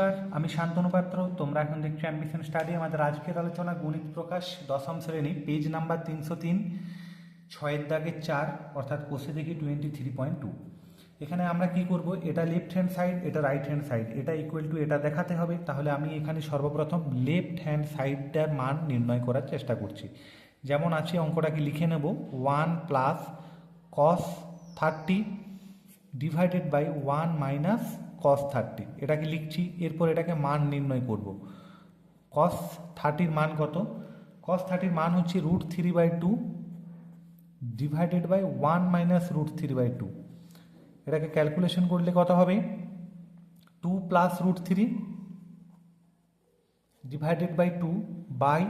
নমস্কার, আমি শান্তনু পাত্র, তোমরা এখন দেখছ অ্যাম্বিশন স্টাডি আমাদের আজকের আলোচনা গণিত প্রকাশ, দশম শ্রেণি পেজ নাম্বার তিনশো তিন, ছয়ের দাগের চার, অর্থাৎ কোষে দেখি টোয়েন্টি থ্রি পয়েন্ট টু এখানে আমরা কি করব? এটা লেফট হ্যান্ড সাইড এটা রাইট হ্যান্ড সাইড এটা ইকুয়াল টু এটা দেখাতে হবে, তাহলে আমি এখানে সর্বপ্রথম লেফট হ্যান্ড সাইডটার মান নির্ণয় করার চেষ্টা করছি। যেমন আছে, অঙ্কটাকে লিখে নেব one plus cos thirty divided by one minus cos thirty এটাকে লিখছি, এরপর এটাকে মান নির্ণয় করব। কস থার্টির মান কত? কস থার্টির মান হচ্ছে root three by two divided by one minus root three by two এটাকে ক্যালকুলেশন করলে কত হবে? Two plus root three divided by two by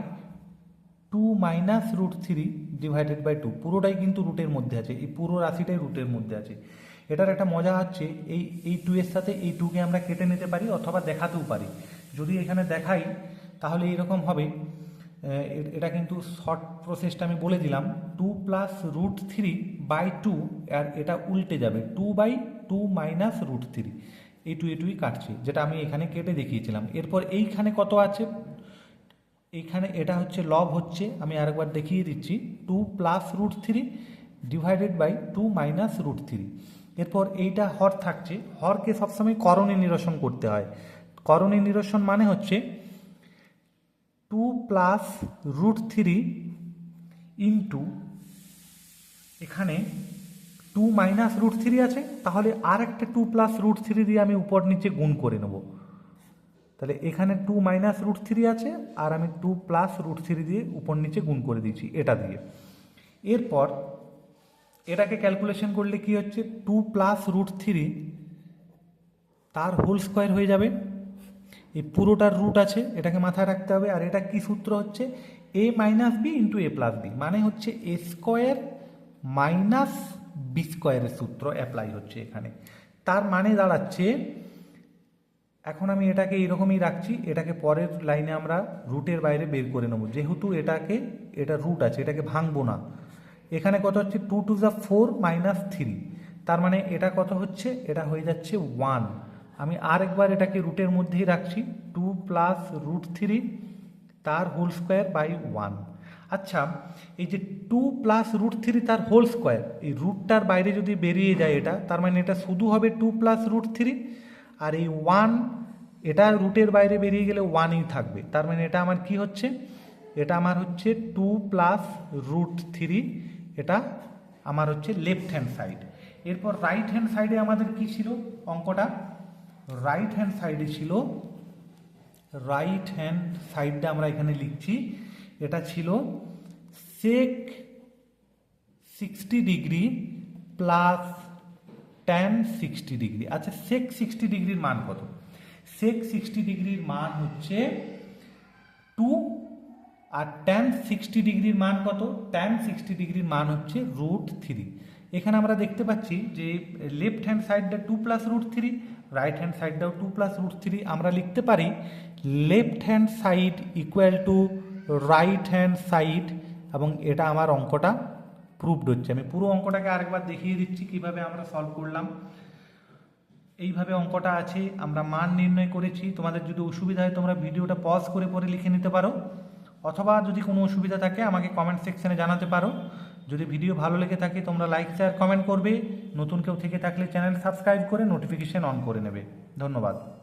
two minus root three divided by two পুরোটাই কিন্তু রুটের মধ্যে আছে। এই পুরো রাশিটাই রুটের মধ্যে আছে। এটার একটা মজা হচ্ছে, এই এই টু এর সাথে এই টুকে আমরা কেটে নিতে পারি অথবা দেখাতেও পারি। যদি এখানে দেখাই, তাহলে এইরকম হবে এটা কিন্তু শর্ট প্রসেসটা আমি বলে দিলাম। Two plus root three by two আর এটা উল্টে যাবে। Two by two minus root three এই টু এ টুই কাটছে, যেটা আমি এখানে কেটে দেখিয়েছিলাম। এরপর এইখানে কত আছে? এইখানে এটা হচ্ছে লব হচ্ছে, আমি আরেকবার দেখিয়ে দিচ্ছি। Two plus root three divided by two minus root three এরপর এইটা হর থাকছে। হরকে সবসময় করণে নিরসন করতে হয়। করণে নিরসন মানে হচ্ছে two plus root three into এখানে টু মাইনাস রুট থ্রি আছে। তাহলে আর একটা টু প্লাস রুট থ্রি দিয়ে আমি উপর নিচে গুণ করে নেব। তাহলে এখানে টু মাইনাস রুট থ্রি আছে আর আমি টু প্লাস রুট থ্রি দিয়ে উপর নিচে গুণ করে দিয়েছি এটা দিয়ে। এরপর এটাকে ক্যালকুলেশন করলে কি হচ্ছে? টু প্লাস রুট থ্রি তার হোল স্কোয়ার হয়ে যাবে। এই পুরোটার রুট আছে, এটাকে মাথায় রাখতে হবে। আর এটা কি সূত্র হচ্ছে? A minus B into A plus B মানে হচ্ছে এ স্কোয়ার মাইনাস বি স্কোয়ারের সূত্র অ্যাপ্লাই হচ্ছে এখানে। তার মানে দাঁড়াচ্ছে, এখন আমি এটাকে এরকমই রাখছি, এটাকে পরের লাইনে আমরা রুটের বাইরে বের করে নেব। যেহেতু এটাকে, এটা রুট আছে, এটাকে ভাঙবো না। এখানে কত হচ্ছে? টু টু যা ফোর মাইনাস থ্রি তার মানে এটা কত হচ্ছে? এটা হয়ে যাচ্ছে ওয়ান আমি আরেকবার এটাকে রুটের মধ্যেই রাখছি টু প্লাস রুট থ্রি তার হোল স্কোয়ার বাই ওয়ান আচ্ছা এই যে টু প্লাস রুট থ্রি তার হোল স্কোয়ার এই রুটটার বাইরে যদি বেরিয়ে যায় এটা, তার মানে এটা শুধু হবে টু প্লাস রুট থ্রি আর এই ওয়ান এটা রুটের বাইরে বেরিয়ে গেলে ওয়ানই থাকবে। তার মানে এটা আমার কি হচ্ছে? এটা আমার হচ্ছে টু প্লাস রুট থ্রি এটা আমার হচ্ছে লেফট হ্যান্ড সাইড এরপর রাইট হ্যান্ড সাইডে আমাদের কি ছিল? অঙ্কটা? রাইট হ্যান্ড সাইডে ছিল রাইট হ্যান্ড সাইডটা আমরা এখানে লিখছি। এটা ছিল sec sixty degree plus tan sixty degree আচ্ছা সেক সিক্সটি ডিগ্রির মান কত? সেক সিক্সটি ডিগ্রির মান হচ্ছে আর ট্যান সিক্সটি ডিগ্রির মান কত? ট্যান সিক্সটি ডিগ্রির মান হচ্ছে রুট থ্রি এখানে আমরা দেখতে পাচ্ছি যে লেফট হ্যান্ড সাইডটা two plus root three right hand সাইডটাও টু প্লাস রুট থ্রি আমরা লিখতে পারি left hand side equal to right hand side এবং এটা আমার অঙ্কটা প্রুভড হচ্ছে। আমি পুরো অঙ্কটাকে আরেকবার দেখিয়ে দিচ্ছি কীভাবে আমরা সলভ করলাম। এইভাবে অঙ্কটা আছে, আমরা মান নির্ণয় করেছি। তোমাদের যদি অসুবিধা হয় তোমরা ভিডিওটা পজ করে পরে লিখে নিতে পারো। অথবা যদি কোনো অসুবিধা থাকে, আমাকে কমেন্ট সেকশানে জানাতে পারো। যদি ভিডিও ভালো লেগে থাকে, তোমরা লাইক শেয়ার কমেন্ট করবে। নতুন কেউ থেকে থাকলে চ্যানেল সাবস্ক্রাইব করে নোটিফিকেশান অন করে নেবে। ধন্যবাদ।